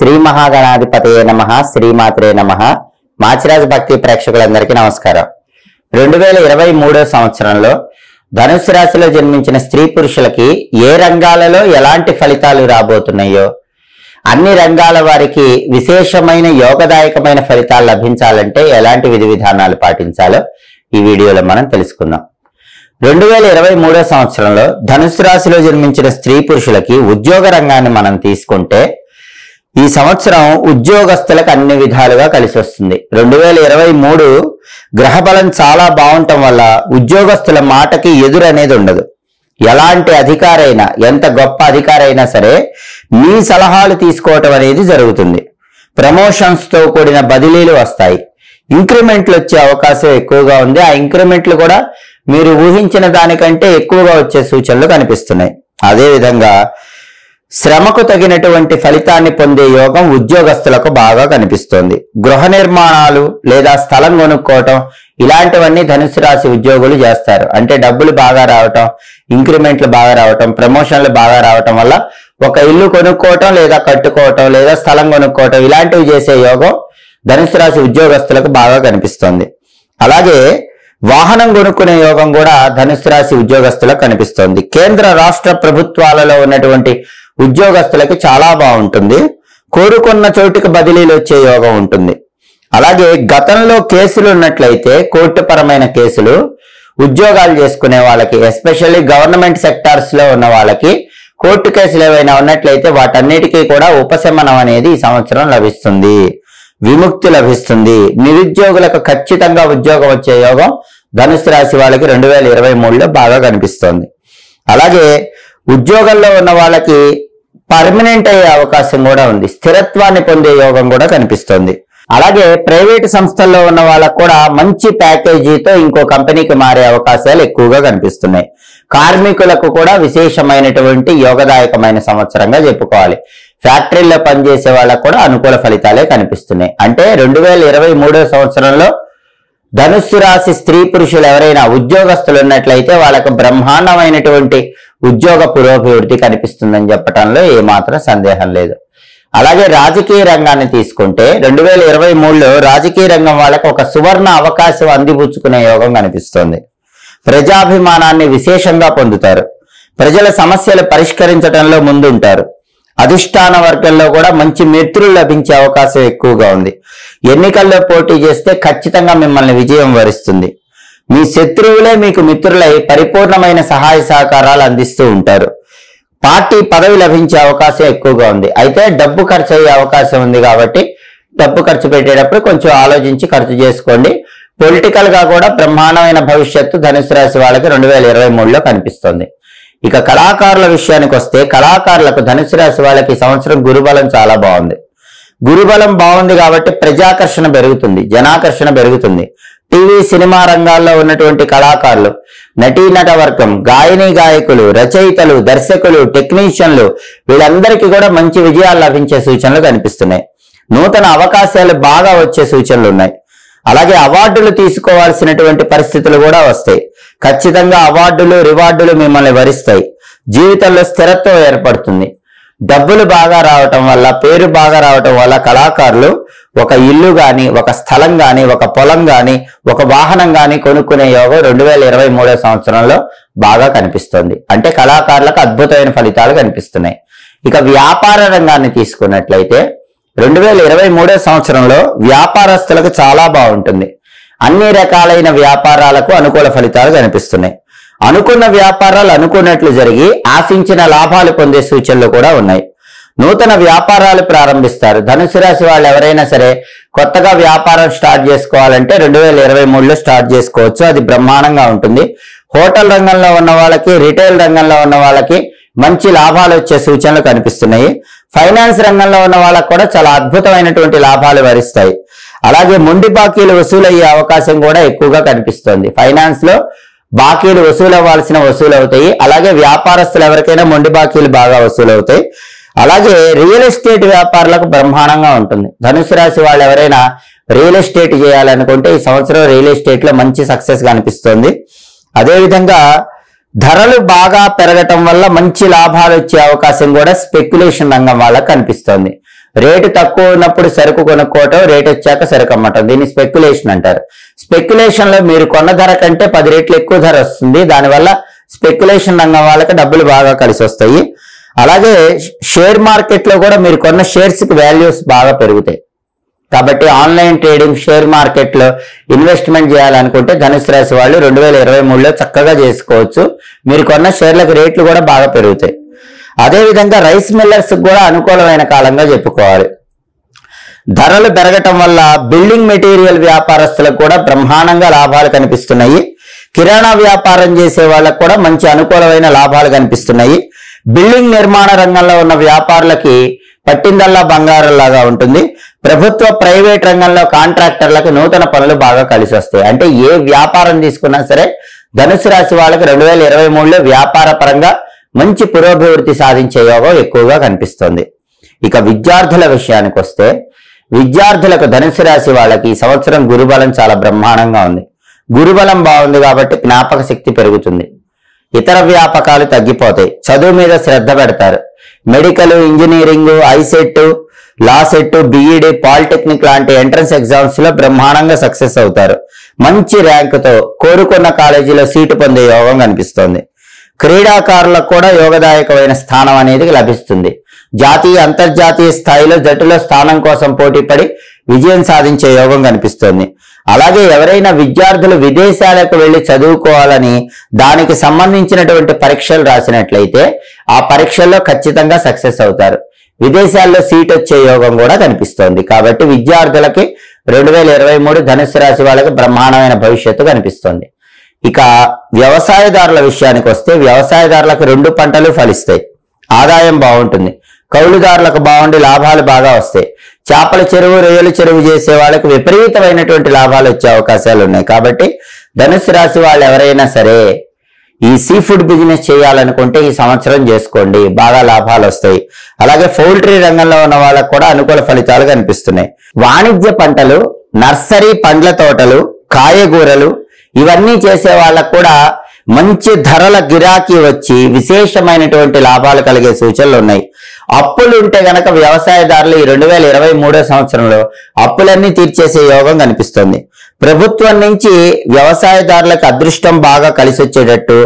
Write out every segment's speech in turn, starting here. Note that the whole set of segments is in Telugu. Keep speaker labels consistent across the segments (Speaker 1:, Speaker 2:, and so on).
Speaker 1: శ్రీ మహాగణాధిపతయే నమ శ్రీమాత్రే నమ. మాచిరాజు భక్తి ప్రేక్షకులందరికీ నమస్కారం. రెండు వేల ఇరవై మూడో సంవత్సరంలో ధనుసు రాశిలో జన్మించిన స్త్రీ పురుషులకి ఏ రంగాలలో ఎలాంటి ఫలితాలు రాబోతున్నాయో అన్ని రంగాల వారికి విశేషమైన యోగదాయకమైన ఫలితాలు లభించాలంటే ఎలాంటి విధి విధానాలు పాటించాలో ఈ వీడియోలో మనం తెలుసుకుందాం. రెండు వేల ఇరవై మూడో సంవత్సరంలో ధనుసు రాశిలో జన్మించిన స్త్రీ పురుషులకి ఉద్యోగ రంగాన్ని మనం తీసుకుంటే ఈ సంవత్సరం ఉద్యోగస్తులకు అన్ని విధాలుగా కలిసి వస్తుంది రెండు వేల ఇరవై మూడు గ్రహబలం చాలా బాగుండటం వల్ల ఉద్యోగస్తుల మాటకి ఎదురు అనేది ఉండదు. ఎలాంటి అధికారైనా ఎంత గొప్ప అధికారైనా సరే మీ సలహాలు తీసుకోవటం అనేది జరుగుతుంది. ప్రమోషన్స్తో కూడిన బదిలీలు వస్తాయి. ఇంక్రిమెంట్లు వచ్చే అవకాశం ఎక్కువగా ఉంది. ఆ ఇంక్రిమెంట్లు కూడా మీరు ఊహించిన దానికంటే ఎక్కువగా వచ్చే సూచనలు కనిపిస్తున్నాయి. అదేవిధంగా శ్రమకు తగినటువంటి ఫలితాన్ని పొందే యోగం ఉద్యోగస్తులకు బాగా కనిపిస్తోంది. గృహ నిర్మాణాలు లేదా స్థలం కొనుక్కోవటం ఇలాంటివన్నీ ధనుసు రాశి ఉద్యోగులు చేస్తారు. అంటే డబ్బులు బాగా రావటం ఇంక్రిమెంట్లు బాగా రావటం ప్రమోషన్లు బాగా రావటం వల్ల ఒక ఇల్లు కొనుక్కోవటం లేదా కట్టుకోవటం లేదా స్థలం కొనుక్కోవటం ఇలాంటివి చేసే యోగం ధనుసు రాశి ఉద్యోగస్తులకు బాగా కనిపిస్తోంది. అలాగే వాహనం కొనుక్కునే యోగం కూడా ధనుసు రాశి ఉద్యోగస్తులకు కనిపిస్తోంది. కేంద్ర రాష్ట్ర ప్రభుత్వాలలో ఉన్నటువంటి ఉద్యోగస్తులకు చాలా బాగుంటుంది. కోరుకున్న చోటుకి బదిలీలు వచ్చే యోగం ఉంటుంది. అలాగే గతంలో కేసులు ఉన్నట్లయితే కోర్టుపరమైన కేసులు ఉద్యోగాలు చేసుకునే వాళ్ళకి ఎస్పెషల్లీ గవర్నమెంట్ సెక్టార్స్లో ఉన్న వాళ్ళకి కోర్టు కేసులు ఏవైనా ఉన్నట్లయితే వాటన్నిటికీ కూడా ఉపశమనం అనేది ఈ సంవత్సరం లభిస్తుంది. విముక్తి లభిస్తుంది. నిరుద్యోగులకు ఖచ్చితంగా ఉద్యోగం వచ్చే యోగం ధనుసు రాశి వాళ్ళకి రెండు వేల ఇరవై మూడులో బాగా కనిపిస్తోంది. అలాగే ఉద్యోగంలో ఉన్న వాళ్ళకి పర్మనెంట్ అయ్యే అవకాశం కూడా ఉంది. స్థిరత్వాన్ని పొందే యోగం కూడా కనిపిస్తోంది. అలాగే ప్రైవేట్ సంస్థల్లో ఉన్న వాళ్ళకు కూడా మంచి ప్యాకేజీతో ఇంకో కంపెనీకి మారే అవకాశాలు ఎక్కువగా కనిపిస్తున్నాయి. కార్మికులకు కూడా విశేషమైనటువంటి యోగదాయకమైన సంవత్సరంగా చెప్పుకోవాలి. ఫ్యాక్టరీల్లో పనిచేసే వాళ్ళకు కూడా అనుకూల ఫలితాలే కనిపిస్తున్నాయి. అంటే రెండు వేల ఇరవై మూడో సంవత్సరంలో ధనుస్సు రాశి స్త్రీ పురుషులు ఎవరైనా ఉద్యోగస్తులు ఉన్నట్లయితే వాళ్ళకు బ్రహ్మాండమైనటువంటి ఉద్యోగ పురోభివృద్ధి కనిపిస్తుందని చెప్పటంలో ఏమాత్రం సందేహం లేదు. అలాగే రాజకీయ రంగాన్ని తీసుకుంటే రెండు వేల ఇరవై మూడులో రాజకీయ రంగం వాళ్ళకు ఒక సువర్ణ అవకాశం అందిపుచ్చుకునే యోగం కనిపిస్తోంది. ప్రజాభిమానాన్ని విశేషంగా పొందుతారు. ప్రజల సమస్యలు పరిష్కరించడంలో ముందుంటారు. అధిష్టాన వర్గంలో కూడా మంచి మిత్రులు లభించే అవకాశం ఎక్కువగా ఉంది. ఎన్నికల్లో పోటీ చేస్తే ఖచ్చితంగా మిమ్మల్ని విజయం వరిస్తుంది. మీ శత్రువులే మీకు మిత్రులై పరిపూర్ణమైన సహాయ సహకారాలు అందిస్తూ ఉంటారు. పార్టీ పదవి లభించే అవకాశం ఎక్కువగా ఉంది. అయితే డబ్బు ఖర్చు అయ్యే అవకాశం ఉంది కాబట్టి డబ్బు ఖర్చు పెట్టేటప్పుడు కొంచెం ఆలోచించి ఖర్చు చేసుకోండి. పొలిటికల్గా కూడా బ్రహ్మాండమైన భవిష్యత్తు ధనుసు రాశి వాళ్ళకి రెండు వేల ఇరవై మూడులో కనిపిస్తుంది. ఇక కళాకారుల విషయానికి వస్తే కళాకారులకు ధనుసు రాశి వాళ్ళకి సంవత్సరం గురుబలం చాలా బాగుంది. గురుబలం బాగుంది కాబట్టి ప్రజాకర్షణ పెరుగుతుంది. జనాకర్షణ పెరుగుతుంది. టీవీ సినిమా రంగాల్లో ఉన్నటువంటి కళాకారులు నటీనట వర్గం గాయని గాయకులు రచయితలు దర్శకులు టెక్నీషియన్లు వీళ్ళందరికీ కూడా మంచి విజయాలు లభించే సూచనలు కనిపిస్తున్నాయి. నూతన అవకాశాలు బాగా వచ్చే సూచనలు ఉన్నాయి. అలాగే అవార్డులు తీసుకోవాల్సినటువంటి పరిస్థితులు కూడా వస్తాయి. ఖచ్చితంగా అవార్డులు రివార్డులు మిమ్మల్ని వరిస్తాయి. జీవితంలో స్థిరత్వం ఏర్పడుతుంది. డబ్బులు బాగా రావటం వల్ల పేరు బాగా రావటం వల్ల కళాకారులు ఒక ఇల్లు గాని ఒక స్థలం గాని ఒక పొలం గాని ఒక వాహనం గాని కొనుక్కునే యోగం రెండు వేల ఇరవై మూడో సంవత్సరంలో బాగా కనిపిస్తుంది. అంటే కళాకారులకు అద్భుతమైన ఫలితాలు కనిపిస్తున్నాయి. ఇక వ్యాపార రంగాన్ని తీసుకున్నట్లయితే రెండు వేల ఇరవై మూడో సంవత్సరంలో వ్యాపారస్తులకు చాలా బాగుంటుంది. అన్ని రకాలైన వ్యాపారాలకు అనుకూల ఫలితాలు కనిపిస్తున్నాయి. అనుకున్న వ్యాపారాలు అనుకున్నట్లు జరిగి ఆశించిన లాభాలు పొందే సూచనలు కూడా ఉన్నాయి. నూతన వ్యాపారాలు ప్రారంభిస్తారు. ధనుసు రాశి వాళ్ళు ఎవరైనా సరే కొత్తగా వ్యాపారం స్టార్ట్ చేసుకోవాలంటే రెండు వేల ఇరవై మూడులో స్టార్ట్ చేసుకోవచ్చు. అది బ్రహ్మాండంగా ఉంటుంది. హోటల్ రంగంలో ఉన్న వాళ్ళకి రిటైల్ రంగంలో ఉన్న వాళ్ళకి మంచి లాభాలు వచ్చే సూచనలు కనిపిస్తున్నాయి. ఫైనాన్స్ రంగంలో ఉన్న వాళ్ళకు కూడా చాలా అద్భుతమైనటువంటి లాభాలు వరిస్తాయి. అలాగే మొండి బాకీలు వసూలయ్యే అవకాశం కూడా ఎక్కువగా కనిపిస్తుంది. ఫైనాన్స్లో బాకీలు వసూలు అవ్వాల్సిన వసూలు అవుతాయి అలాగే వ్యాపారస్తులు ఎవరికైనా మొండి బాకీలు బాగా వసూలు అవుతాయి అలాగే రియల్ ఎస్టేట్ వ్యాపారులకు బ్రహ్మాండంగా ఉంటుంది. ధనుసు రాశి వాళ్ళు ఎవరైనా రియల్ ఎస్టేట్ చేయాలనుకుంటే ఈ సంవత్సరం రియల్ ఎస్టేట్లో మంచి సక్సెస్ కనిపిస్తుంది. అదేవిధంగా ధరలు బాగా పెరగటం వల్ల మంచి లాభాలు వచ్చే అవకాశం కూడా స్పెక్యులేషన్ రంగం వాళ్ళకు కనిపిస్తోంది. రేటు తక్కువ ఉన్నప్పుడు సరుకు కొనుక్కోవటం రేటు వచ్చాక సరుకు అమ్మటం. దీన్ని స్పెక్యులేషన్ అంటారు. స్పెక్యులేషన్లో మీరు కొన్న ధర కంటే పది రేట్లు ఎక్కువ ధర వస్తుంది. దానివల్ల స్పెక్యులేషన్ రంగం వాళ్ళకి డబ్బులు బాగా కలిసి వస్తాయి. అలాగే షేర్ మార్కెట్లో కూడా మీరు కొన్న షేర్స్కి వాల్యూస్ బాగా పెరుగుతాయి. కాబట్టి ఆన్లైన్ ట్రేడింగ్ షేర్ మార్కెట్లో ఇన్వెస్ట్మెంట్ చేయాలనుకుంటే ధనుసు రాశి వాళ్ళు రెండు వేల ఇరవై మూడులో చక్కగా చేసుకోవచ్చు. మీరు కొన్న షేర్లకు రేట్లు కూడా బాగా పెరుగుతాయి. అదేవిధంగా రైస్ మిల్లర్స్ కూడా అనుకూలమైన కాలంగా చెప్పుకోవాలి. ధరలు పెరగటం వల్ల బిల్డింగ్ మెటీరియల్ వ్యాపారస్తులకు కూడా బ్రహ్మాండంగా లాభాలు కనిపిస్తున్నాయి. కిరాణా వ్యాపారం చేసే వాళ్ళకు కూడా మంచి అనుకూలమైన లాభాలు కనిపిస్తున్నాయి. బిల్డింగ్ నిర్మాణ రంగంలో ఉన్న వ్యాపారులకి పట్టిందల్లా బంగారంలాగా ఉంటుంది. ప్రభుత్వ ప్రైవేట్ రంగంలో కాంట్రాక్టర్లకు నూతన పనులు బాగా కలిసి వస్తాయి. అంటే ఏ వ్యాపారం తీసుకున్నా సరే ధనుసు రాశి వాళ్ళకి రెండు వేల ఇరవై మూడులో వ్యాపార పరంగా మంచి పురోభివృద్ధి సాధించే యోగం ఎక్కువగా కనిపిస్తుంది. ఇక విద్యార్థుల విషయానికి వస్తే విద్యార్థులకు ధనుసు రాశి వాళ్ళకి ఈ సంవత్సరం గురుబలం చాలా బ్రహ్మాండంగా ఉంది. గురుబలం బాగుంది కాబట్టి జ్ఞాపక శక్తి పెరుగుతుంది. ఇతర వ్యాపకాలు తగ్గిపోతాయి. చదువు మీద శ్రద్ధ పెడతారు. Medical engineering ICET law CET BEd polytechnic లాంటి ఎంట్రన్స్ ఎగ్జామ్స్లో బ్రహ్మాండంగా సక్సెస్ అవుతారు. మంచి ర్యాంకుతో కోరుకున్న కాలేజీలో సీటు పొందే యోగం కనిపిస్తోంది. క్రీడాకారులకు కూడా యోగదాయకమైన స్థానం అనేది లభిస్తుంది. జాతీయ అంతర్జాతీయ స్థాయిలో జట్టులో స్థానం కోసం పోటీపడి విజయం సాధించే యోగం కనిపిస్తోంది. అలాగే ఎవరైనా విద్యార్థులు విదేశాలకు వెళ్ళి చదువుకోవాలని దానికి సంబంధించినటువంటి పరీక్షలు రాసినట్లయితే ఆ పరీక్షల్లో ఖచ్చితంగా సక్సెస్ అవుతారు. విదేశాల్లో సీట్ వచ్చే యోగం కూడా కనిపిస్తోంది. కాబట్టి విద్యార్థులకి రెండు వేల ఇరవై మూడు ధనుసు రాశి వాళ్ళకి బ్రహ్మాండమైన భవిష్యత్తు కనిపిస్తోంది. ఇక వ్యవసాయదారుల విషయానికి వస్తే వ్యవసాయదారులకు రెండు పంటలు ఫలిస్తాయి. ఆదాయం బాగుంటుంది. కౌలుదారులకు బాగుండి లాభాలు బాగా వస్తాయి. చేపల చెరువు రొయ్యలు చెరువు చేసే వాళ్ళకి విపరీతమైనటువంటి లాభాలు వచ్చే అవకాశాలు ఉన్నాయి. కాబట్టి ధనుసు రాశి వాళ్ళు ఎవరైనా సరే ఈ సీ ఫుడ్ బిజినెస్ చేయాలనుకుంటే ఈ సంవత్సరం చేసుకోండి. బాగా లాభాలు వస్తాయి. అలాగే పౌల్ట్రీ రంగంలో ఉన్న వాళ్ళకు కూడా అనుకూల ఫలితాలు కనిపిస్తున్నాయి. వాణిజ్య పంటలు నర్సరీ పండ్ల తోటలు కాయగూరలు ఇవన్నీ చేసే వాళ్ళకు కూడా మంచి ధరల గిరాకీ వచ్చి విశేషమైనటువంటి లాభాలు కలిగే సూచనలు ఉన్నాయి. అప్పులు ఉంటే గనక వ్యవసాయదారులు ఈ రెండు వేల ఇరవై మూడో సంవత్సరంలో అప్పులన్నీ తీర్చేసే యోగం కనిపిస్తుంది. ప్రభుత్వం నుంచి వ్యవసాయదారులకు అదృష్టం బాగా కలిసి వచ్చేటట్టు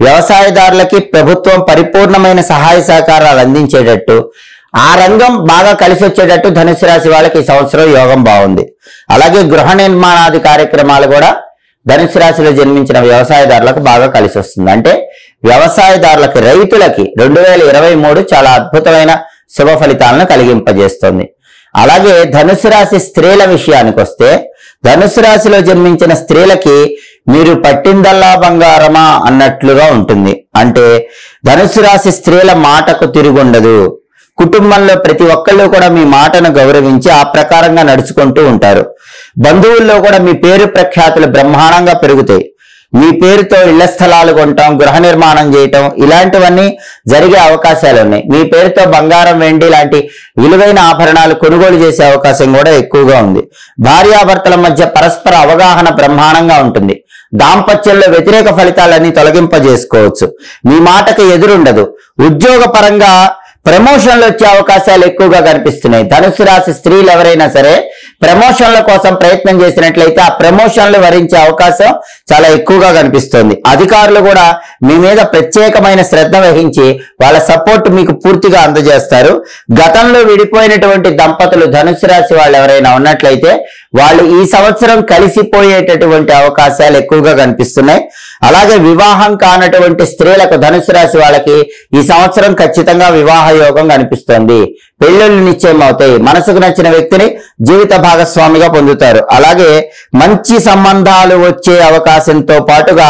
Speaker 1: వ్యవసాయదారులకి ప్రభుత్వం పరిపూర్ణమైన సహాయ సహకారాలు అందించేటట్టు ఆ రంగం బాగా కలిసి వచ్చేటట్టు ధనుసు రాశి వాళ్ళకి ఈ సంవత్సరం యోగం బాగుంది. అలాగే గృహ నిర్మాణాది కార్యక్రమాలు కూడా ధనుసు రాశిలో జన్మించిన వ్యవసాయదారులకు బాగా కలిసి వస్తుంది. అంటే వ్యవసాయదారులకి రైతులకి రెండు వేల ఇరవై మూడు చాలా అద్భుతమైన శుభ ఫలితాలను కలిగింపజేస్తుంది. అలాగే ధనుసు రాశి స్త్రీల విషయానికి వస్తే ధనుసు రాశిలో జన్మించిన స్త్రీలకి మీరు పట్టిందల్లా బంగారమా అన్నట్లుగా ఉంటుంది. అంటే ధనుసు రాశి స్త్రీల మాటకు తిరుగుండదు. కుటుంబంలో ప్రతి ఒక్కళ్ళు కూడా మీ మాటను గౌరవించి ఆ ప్రకారంగా నడుచుకుంటూ ఉంటారు. బంధువుల్లో కూడా మీ పేరు ప్రఖ్యాతులు బ్రహ్మాండంగా పెరుగుతాయి. మీ పేరుతో ఇళ్ళ స్థలాలు కొనటం గృహ నిర్మాణం చేయటం ఇలాంటివన్నీ జరిగే అవకాశాలు ఉన్నాయి. మీ పేరుతో బంగారం వెండి లాంటి విలువైన ఆభరణాలు కొనుగోలు చేసే అవకాశం కూడా ఎక్కువగా ఉంది. భార్యాభర్తల మధ్య పరస్పర అవగాహన బ్రహ్మాండంగా ఉంటుంది. దాంపత్యంలో వ్యతిరేక ఫలితాలన్నీ తొలగింపజేసుకోవచ్చు. మీ మాటకు ఎదురుండదు. ఉద్యోగ పరంగా ప్రమోషన్లు వచ్చే అవకాశాలు ఎక్కువగా కనిపిస్తున్నాయి. ధనుసు రాశి స్త్రీలు ఎవరైనా సరే ప్రమోషన్ల కోసం ప్రయత్నం చేసినట్లయితే ఆ ప్రమోషన్లు వరించే అవకాశం చాలా ఎక్కువగా కనిపిస్తుంది. అధికారులు కూడా మీ మీద ప్రత్యేకమైన శ్రద్ధ వహించి వాళ్ళ సపోర్ట్ మీకు పూర్తిగా అందజేస్తారు. గతంలో విడిపోయినటువంటి దంపతులు ధనుసు రాశి వాళ్ళు ఎవరైనా ఉన్నట్లయితే వాళ్ళు ఈ సంవత్సరం కలిసిపోయేటటువంటి అవకాశాలు ఎక్కువగా కనిపిస్తున్నాయి. అలాగే వివాహం కానటువంటి స్త్రీలకు ధనుసు రాశి వాళ్ళకి ఈ సంవత్సరం ఖచ్చితంగా వివాహ యోగం కనిపిస్తుంది. పెళ్ళళ్ళు నిశ్చయం అవుతాయి మనసుకు నచ్చిన వ్యక్తిని జీవిత భాగస్వామిగా పొందుతారు. అలాగే మంచి సంబంధాలు వచ్చే అవకాశంతో పాటుగా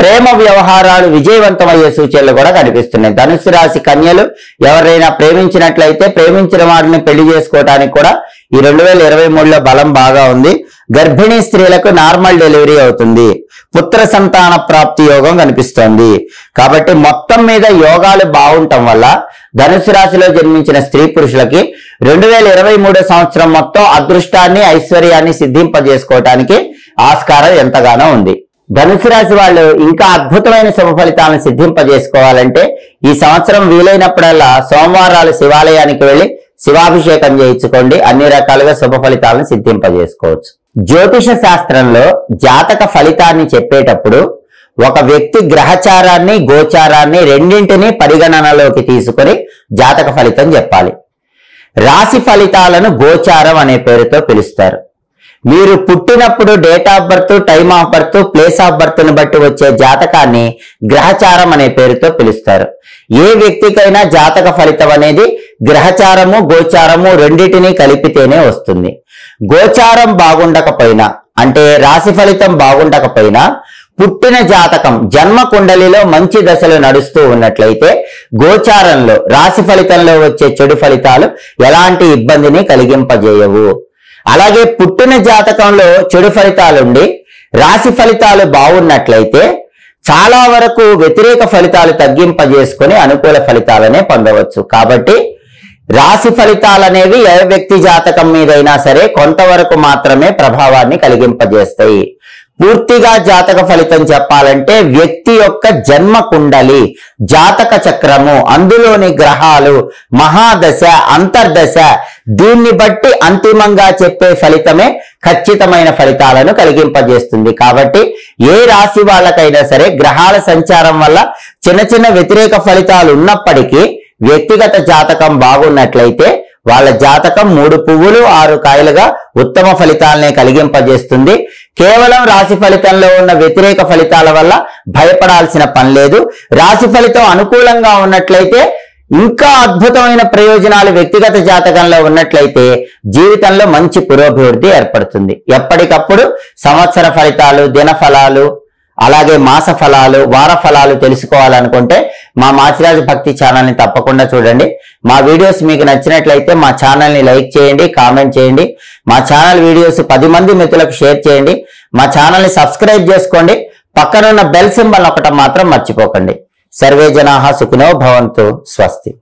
Speaker 1: ప్రేమ వ్యవహారాలు విజయవంతమయ్యే సూచనలు కూడా కనిపిస్తున్నాయి. ధనుసు రాశి కన్యలు ఎవరైనా ప్రేమించినట్లయితే ప్రేమించిన వారిని పెళ్ళి చేసుకోవడానికి కూడా ఈ రెండు వేల ఇరవై మూడులో బలం బాగా ఉంది. గర్భిణీ స్త్రీలకు నార్మల్ డెలివరీ అవుతుంది. పుత్ర సంతాన ప్రాప్తి యోగం కనిపిస్తోంది. కాబట్టి మొత్తం మీద యోగాలు బాగుండటం వల్ల ధనుసు రాశిలో జన్మించిన స్త్రీ పురుషులకి రెండు వేల ఇరవై మూడో సంవత్సరం మొత్తం అదృష్టాన్ని ఐశ్వర్యాన్ని సిద్ధింపజేసుకోవటానికి ఆస్కారం ఎంతగానో ఉంది. ధనుసు రాశి వాళ్ళు ఇంకా అద్భుతమైన శుభ ఫలితాలను సిద్ధింపజేసుకోవాలంటే ఈ సంవత్సరం వీలైనప్పుడల్లా సోమవారాలు శివాలయానికి వెళ్ళి శివాభిషేకం చేయించుకోండి. అన్ని రకాలుగా శుభ ఫలితాలను సిద్ధింపజేసుకోవచ్చు. జ్యోతిష శాస్త్రంలో జాతక ఫలితాన్ని చెప్పేటప్పుడు ఒక వ్యక్తి గ్రహచారాన్ని గోచారాన్ని రెండింటినీ పరిగణనలోకి తీసుకొని జాతక ఫలితం చెప్పాలి. రాశి ఫలితాలను గోచారం అనే పేరుతో పిలుస్తారు. మీరు పుట్టినప్పుడు date of birth time of birth place of బర్త్ను బట్టి వచ్చే జాతకాన్ని గ్రహచారం అనే పేరుతో పిలుస్తారు. ఏ వ్యక్తికైనా జాతక ఫలితం అనేది గ్రహచారము గోచారము రెండింటినీ కలిపితేనే వస్తుంది. గోచారం బాగుండకపోయినా అంటే రాశి ఫలితం బాగుండకపోయినా పుట్టిన జాతకం జన్మ కుండలిలో మంచి దశలు నడుస్తూ ఉన్నట్లయితే గోచారంలో రాశి ఫలితంలో వచ్చే చెడు ఫలితాలు ఎలాంటి ఇబ్బందిని కలిగింపజేయవు. అలాగే పుట్టిన జాతకంలో చెడు ఫలితాలుండి రాశి ఫలితాలు బాగున్నట్లయితే చాలా వరకు వ్యతిరేక ఫలితాలు తగ్గింపజేసుకొని అనుకూల ఫలితాలనే పొందవచ్చు. కాబట్టి రాశి ఫలితాలు అనేవి ఏ వ్యక్తి జాతకం మీదైనా సరే కొంతవరకు మాత్రమే ప్రభావాన్ని కలిగింపజేస్తాయి. పూర్తిగా జాతక ఫలితం చెప్పాలంటే వ్యక్తి యొక్క జన్మ కుండలి జాతక చక్రము అందులోని గ్రహాలు మహాదశ అంతర్దశ దీన్ని బట్టి అంతిమంగా చెప్పే ఫలితమే ఖచ్చితమైన ఫలితాలను కలిగింపజేస్తుంది. కాబట్టి ఏ రాశి వాళ్ళకైనా సరే గ్రహాల సంచారం వల్ల చిన్న చిన్న వ్యతిరేక ఫలితాలు ఉన్నప్పటికీ వ్యక్తిగత జాతకం బాగున్నట్లయితే వాళ్ళ జాతకం మూడు పువ్వులు ఆరు కాయలుగా ఉత్తమ ఫలితాలనే కలిగింపజేస్తుంది. కేవలం రాశి ఫలితంలో ఉన్న వ్యతిరేక ఫలితాల వల్ల భయపడాల్సిన పని లేదు. రాశి ఫలితం అనుకూలంగా ఉన్నట్లయితే ఇంకా అద్భుతమైన ప్రయోజనాలు వ్యక్తిగత జాతకంలో ఉన్నట్లయితే జీవితంలో మంచి పురోభివృద్ధి ఏర్పడుతుంది. ఎప్పటికప్పుడు సంవత్సర ఫలితాలు దిన ఫలాలు అలాగే మాస ఫలాలు వార ఫలాలు తెలుసుకోవాలనుకుంటే మా మాచిరాజు భక్తి ఛానల్ని తప్పకుండా చూడండి. మా వీడియోస్ మీకు నచ్చినట్లయితే మా ఛానల్ని లైక్ చేయండి కామెంట్ చేయండి. మా ఛానల్ వీడియోస్ పది మంది మిత్రులకు షేర్ చేయండి. మా ఛానల్ని సబ్స్క్రైబ్ చేసుకోండి. పక్కనున్న బెల్ సింబల్ ఒకటం మాత్రం మర్చిపోకండి. సర్వే జనాహ సుఖినో భవంతు స్వస్తి.